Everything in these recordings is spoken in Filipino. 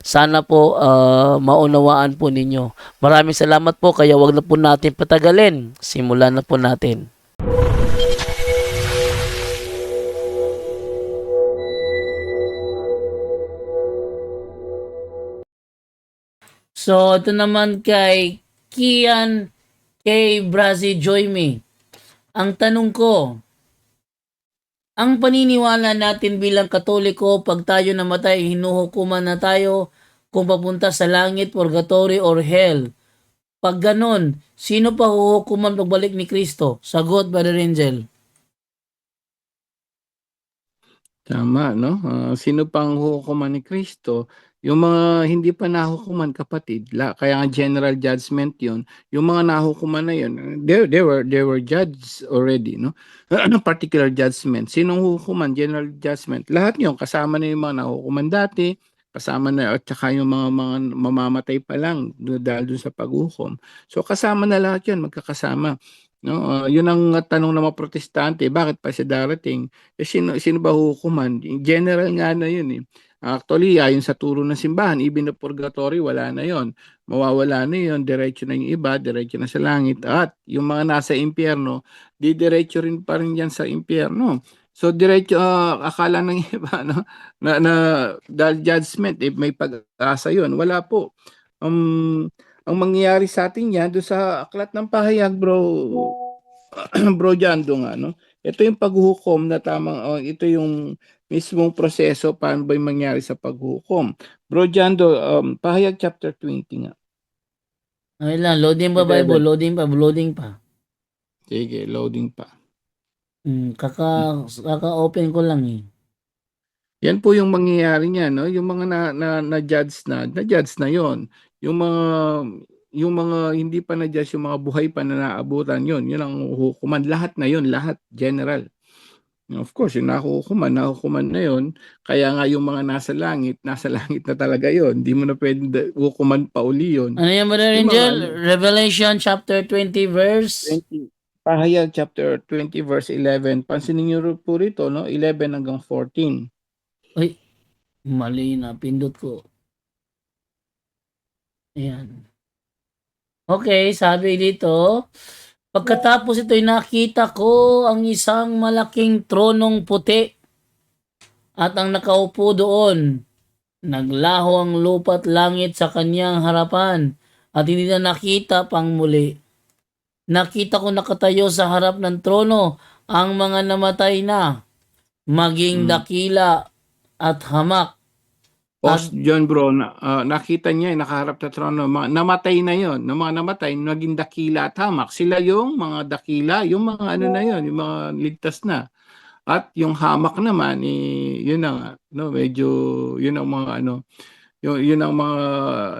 Sana po ah, maunawaan po ninyo. Maraming salamat po kaya wag na po natin patagalin. Simulan na po natin. So, ito naman kay Kian kay Brazi Joyme. Ang tanong ko, ang paniniwala natin bilang katoliko pag tayo namatay, hinuhukuman na tayo kung papunta sa langit, purgatory, or hell. Pag ganon, sino pa huhukuman pagbalik ni Kristo? Sagot, Brother Angel. Tama, no? Ah, sino pang hukuman ni Kristo? Yung mga hindi pa nahukuman, kapatid, la, kaya nga general judgment yun, yung mga nahukuman na yun, they, they were, they were judged already, no? Ano particular judgment? Sinong hukuman? General judgment. Lahat yun, kasama na yung mga nahukuman dati, kasama na, at saka yung mga, mga mamamatay pa lang dahil dun sa paghukom. So, kasama na lahat yun, magkakasama. No, Ah, yun ang tanong ng mga protestante, bakit pa siya darating? Eh, sino, sino ba hukuman? General nga na yun eh. Actually, ayon sa turo ng simbahan, even the purgatory, wala na yon. Mawawala na yon, diretso na yung iba, diretso na sa langit. At yung mga nasa impyerno, di diretso rin pa rin yan sa impyerno. So diretso ah, akala ng iba no na, na dahil judgment if may pag-asa yon wala po. Um, ang mangyayari sa atin yan do sa aklat ng pahayag bro bro Jando nga no. Ito yung paghuhukom na tamang oh, ito yung mismong proseso paano ba yung mangyari sa paghukom. Bro Jando, um, pahayag chapter 20 nga. Ay lang, loading pa Okay, Bible, loading pa, loading pa. Sige, loading pa. Hmm, kaka, kaka-open ko lang eh. Yan po yung mangyayari niya, no? Yung mga na, na, na judge na, na judge na yon. Yung mga yung mga hindi pa na judge, yung mga buhay pa na naabutan yon, yun ang hukuman. Lahat na yon, lahat general. Of course, yung nakukuman, nakukuman na yon. Kaya nga yung mga nasa langit, nasa langit na talaga yon. Hindi mo na pwede da- hukuman pa uli yon. Ano yan, Brother Yung mga Angel? ano. Revelation chapter 20 verse 20, Pahayag chapter 20 verse 11. Pansinin niyo po rito, no? 11 hanggang 14. Uy, mali na. Pindot ko. Ayan. Okay, sabi dito, pagkatapos ito'y nakita ko ang isang malaking tronong puti at ang nakaupo doon. Naglaho ang lupa at langit sa kanyang harapan at hindi na nakita pang muli. Nakita ko nakatayo sa harap ng trono ang mga namatay na, maging Hmm. dakila at hamak. Post John bro, na, ah, nakita niya, nakaharap sa trono, mga, namatay na yon, ng mga namatay, naging dakila at hamak. Sila yung mga dakila, yung mga ano na yon, yung mga ligtas na. At yung hamak naman, eh, yun na nga, no, medyo, yun ang mga ano, yun, yun ang mga,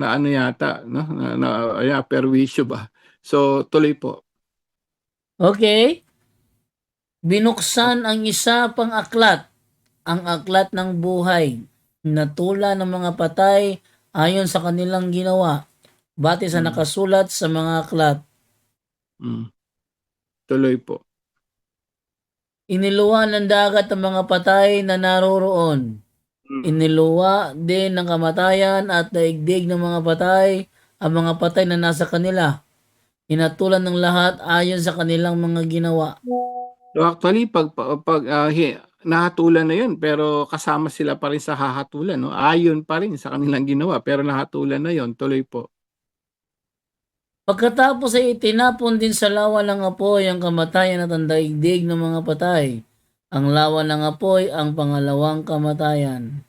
na ano yata, no, na, na ayan, perwisyo ba. So, tuloy po. Okay. Binuksan ang isa pang aklat, ang aklat ng buhay, natula ng mga patay ayon sa kanilang ginawa, bati sa Hmm. nakasulat sa mga aklat. Mm. Tuloy po. Iniluwa ng dagat ang mga patay na naroroon. Mm. Iniluwa din ng kamatayan at daigdig ng mga patay ang mga patay na nasa kanila. Inatulan ng lahat ayon sa kanilang mga ginawa. So actually, pag, pag, hi- nahatulan na yun, pero kasama sila pa rin sa hahatulan. No? Ayon pa rin sa kanilang ginawa, pero nahatulan na yun. Tuloy po. Pagkatapos ay itinapon din sa lawa ng apoy ang kamatayan at ang daigdig ng mga patay. Ang lawa ng apoy ang pangalawang kamatayan.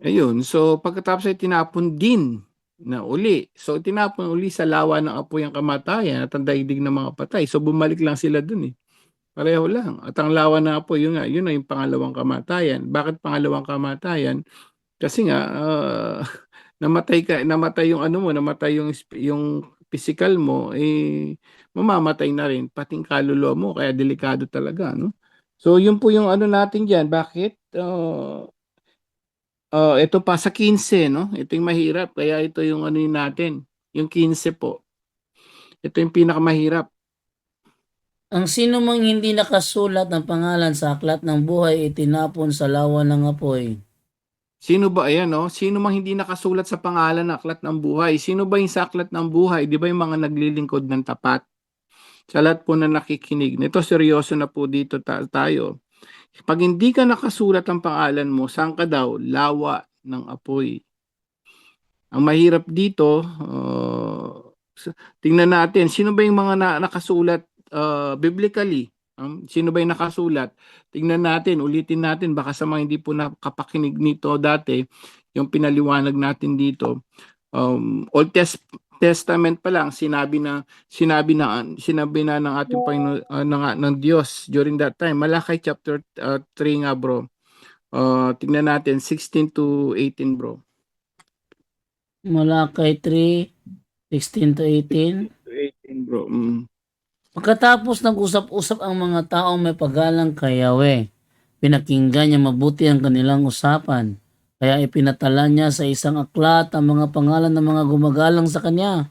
Ayun. So pagkatapos ay tinapon din na uli. So tinapon uli sa lawa ng apoy ang kamatayan at ang daigdig ng mga patay. So bumalik lang sila dun eh. Pareho lang. At ang lawa ng apoy, yun nga, yun na yung pangalawang kamatayan. Bakit pangalawang kamatayan? Kasi nga, ah, namatay ka, namatay yung ano mo, namatay yung, yung physical mo, eh, mamamatay na rin, pating kaluluwa mo, kaya delikado talaga, no? So, yun po yung ano natin dyan. Bakit? Ah, ah, ito pa sa 15, no? Ito yung mahirap, kaya ito yung ano yun natin, yung 15 po. Ito yung pinakamahirap. Ang sino mang hindi nakasulat ng pangalan sa aklat ng buhay itinapon sa lawa ng apoy. Sino ba, ayan, no? Sino mang hindi nakasulat sa pangalan ng aklat ng buhay? Sino ba yung sa aklat ng buhay? Di ba yung mga naglilingkod ng tapat? Sa lahat po na nakikinig. Ito, seryoso na po dito ta- tayo. Pag hindi ka nakasulat ang pangalan mo, saan ka daw? Lawa ng apoy. Ang mahirap dito, uh, tingnan natin, sino ba yung mga na- nakasulat uh, biblically? Um, sino ba yung nakasulat? Tingnan natin, ulitin natin, baka sa mga hindi po nakapakinig nito dati, yung pinaliwanag natin dito. Um, Old Test- Testament pa lang, sinabi na sinabi na sinabi na ng ating Panginoon uh, ng, ng Diyos during that time. Malakay chapter uh, 3 nga bro. Uh, tingnan natin 16 to 18 bro. Malakay 3, 16 to 18. 18 bro. Mm. Pagkatapos nag-usap-usap ang mga taong may paggalang kay Yahweh, pinakinggan niya mabuti ang kanilang usapan. Kaya ipinatala niya sa isang aklat ang mga pangalan ng mga gumagalang sa kanya.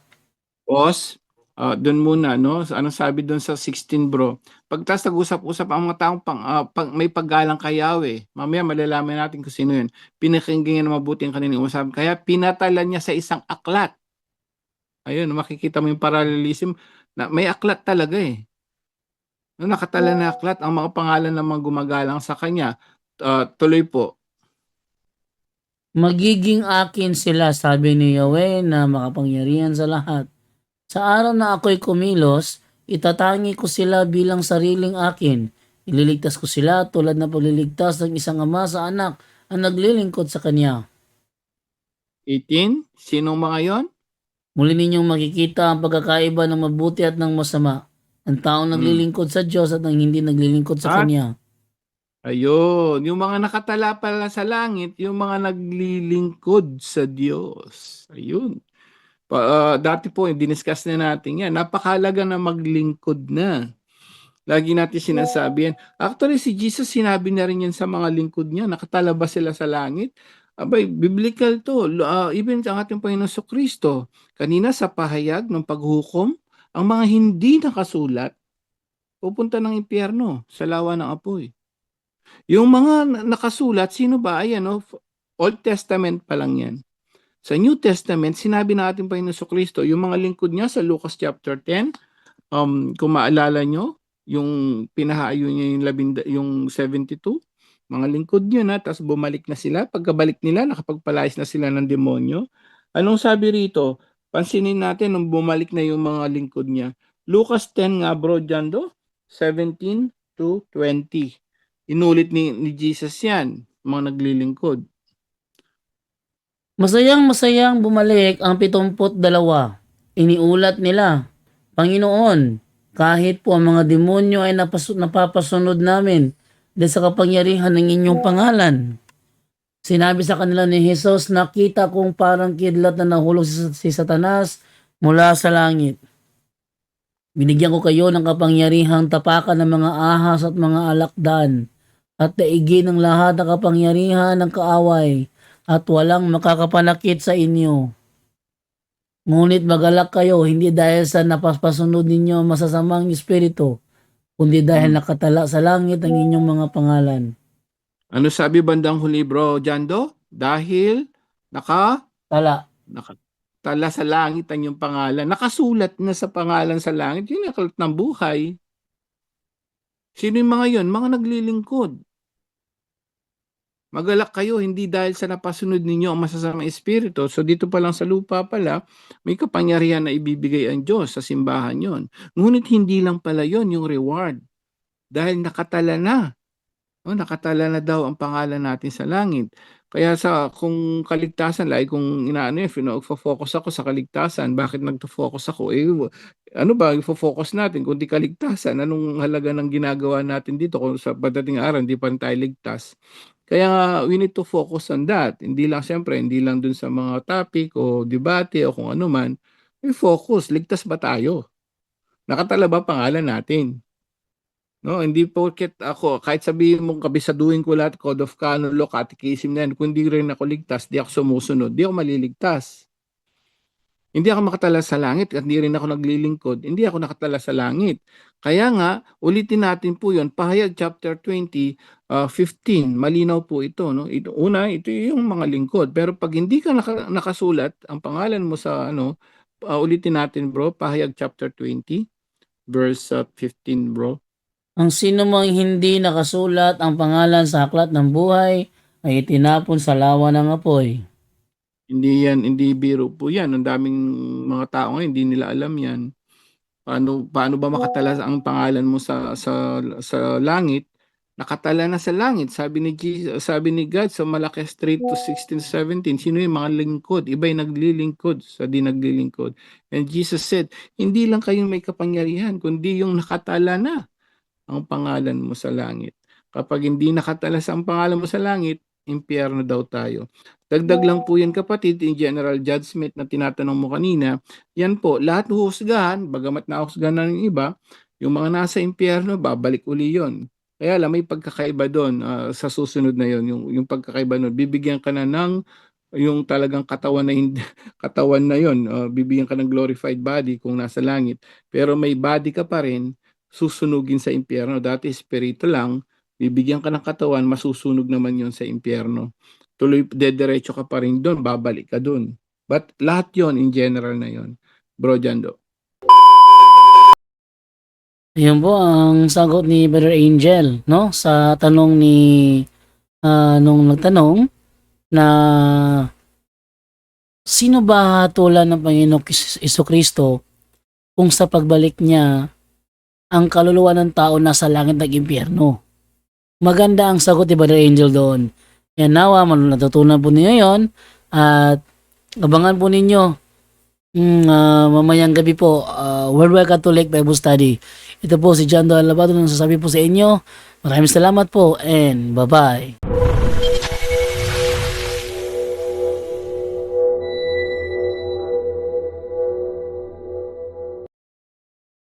Boss, uh, doon muna, no? Anong sabi doon sa 16, bro? Pagtas nag-usap-usap ang mga taong pang, ah, pag, may paggalang kay Yahweh, mamaya malalaman natin kung sino yun. Pinakinggan niya na mabuti ang kanilang usapan. Kaya pinatala niya sa isang aklat. Ayun, makikita mo yung parallelism na may aklat talaga eh. No, nakatala na aklat ang mga pangalan ng mga gumagalang sa kanya. Ah, tuloy po. Magiging akin sila, sabi ni Yahweh na makapangyarihan sa lahat. Sa araw na ako'y kumilos, itatangi ko sila bilang sariling akin. Ililigtas ko sila tulad na pagliligtas ng isang ama sa anak ang naglilingkod sa kanya. 18, sinong mga yon? Muli ninyong makikita ang pagkakaiba ng mabuti at ng masama. Ang taong naglilingkod sa Diyos at ang hindi naglilingkod sa At- Kanya. Ayun, yung mga nakatala pala sa langit, yung mga naglilingkod sa Diyos. Ayun. Pa, ah, dati po, diniscuss na natin yan. Napakalaga na maglingkod na. Lagi natin sinasabi yan. Actually, si Jesus sinabi na rin yan sa mga lingkod niya. Nakatala ba sila sa langit? Abay, biblical to. Ah, even sa ating Panginoon sa Kristo. Kanina sa pahayag ng paghukom, ang mga hindi nakasulat, pupunta ng impyerno sa lawa ng apoy. Yung mga na- nakasulat, sino ba? Ayan, no? Old Testament pa lang yan. Sa New Testament, sinabi na ating Panginoon sa Kristo, yung mga lingkod niya sa Lucas chapter 10, um, kung maalala nyo, yung pinahayo niya yung, labinda, yung 72, mga lingkod niya na, tapos bumalik na sila. Pagkabalik nila, nakapagpalayas na sila ng demonyo. Anong sabi rito? Pansinin natin nung bumalik na yung mga lingkod niya. Lucas 10 nga bro, dyan do? 17 to 20. Inulit ni, ni Jesus yan, mga naglilingkod. Masayang masayang bumalik ang pitumput dalawa. Iniulat nila, Panginoon, kahit po ang mga demonyo ay napas- napapasunod namin dahil sa kapangyarihan ng inyong pangalan. Sinabi sa kanila ni Jesus, nakita kong parang kidlat na nahulog si, si Satanas mula sa langit. Binigyan ko kayo ng kapangyarihang tapakan ng mga ahas at mga alakdan at daigin ng lahat ng kapangyarihan ng kaaway at walang makakapanakit sa inyo. Ngunit magalak kayo, hindi dahil sa napaspasunod ninyo ang masasamang espiritu, kundi dahil nakatala sa langit ang inyong mga pangalan. Ano sabi bandang huli bro, Jando? Dahil naka, Tala. nakatala sa langit ang iyong pangalan. Nakasulat na sa pangalan sa langit. Yun ang kalat ng buhay. Sino yung mga yon? Mga naglilingkod. Magalak kayo, hindi dahil sa napasunod ninyo ang masasamang espiritu. So dito pa lang sa lupa pala, may kapangyarihan na ibibigay ang Diyos sa simbahan yon. Ngunit hindi lang pala yon yung reward. Dahil nakatala na. Oh, nakatala na daw ang pangalan natin sa langit. Kaya sa kung kaligtasan lagi kong inaano yun, fino-focus ako sa kaligtasan, bakit nagfo-focus ako? Eh, ano ba ifo-focus natin kundi kaligtasan, anong halaga ng ginagawa natin dito kung sa pagdating araw hindi pa tayo ligtas? Kaya we need to focus on that. Hindi lang siyempre, hindi lang dun sa mga topic o debate o kung ano man, we focus, ligtas ba tayo? Nakatala ba pangalan natin? No, hindi porket ako kahit sabihin mong kabisaduhin ko lahat code of canon law, catechism na yan, kung di rin ako ligtas, di ako sumusunod, di ako maliligtas. Hindi ako makatala sa langit at hindi rin ako naglilingkod, hindi ako nakatala sa langit. Kaya nga, ulitin natin po yon Pahayag chapter 20, uh, 15, malinaw po ito. No? Ito, una, ito yung mga lingkod. Pero pag hindi ka naka, nakasulat, ang pangalan mo sa ano, uh, ulitin natin bro, Pahayag chapter 20, verse uh, 15 bro. Ang sino mang hindi nakasulat ang pangalan sa aklat ng buhay ay itinapon sa lawa ng apoy. Hindi yan, hindi biro po yan. Ang daming mga tao ngayon, hindi nila alam yan. Paano, paano ba makatala ang pangalan mo sa, sa, sa langit? Nakatala na sa langit. Sabi ni, Jesus, sabi ni God sa Malachi 3 to 16, 17, sino yung mga lingkod? Iba yung naglilingkod sa di naglilingkod. And Jesus said, hindi lang kayong may kapangyarihan, kundi yung nakatala na ang pangalan mo sa langit. Kapag hindi nakatala sa ang pangalan mo sa langit, impyerno daw tayo. Dagdag lang po yan kapatid, in general judgment na tinatanong mo kanina, yan po, lahat huhusgahan, bagamat nahusgahan na ng iba, yung mga nasa impyerno, babalik uli yon. Kaya lang may pagkakaiba doon ah, sa susunod na yon, yung, yung pagkakaiba doon, bibigyan ka na ng yung talagang katawan na hindi, katawan na yon, ah, bibigyan ka ng glorified body kung nasa langit, pero may body ka pa rin, susunugin sa impyerno. Dati espiritu lang, bibigyan ka ng katawan, masusunog naman yon sa impyerno. Tuloy, dediretso ka pa rin doon, babalik ka doon. But lahat yon in general na yon. Bro Jando. Ayun po ang sagot ni Brother Angel, no? Sa tanong ni ah, nung nagtanong na sino ba hatulan ng Panginoong Iso Kristo kung sa pagbalik niya ang kaluluwa ng tao nasa langit ng impyerno? Maganda ang sagot ni Brother Angel doon. Yan nawa, natutunan po ninyo yon at abangan po ninyo mm, ah, mamayang gabi po, ah, Worldwide Catholic Bible Study. Ito po si John Dolan Labado nang sasabi po sa inyo. Maraming salamat po and bye-bye.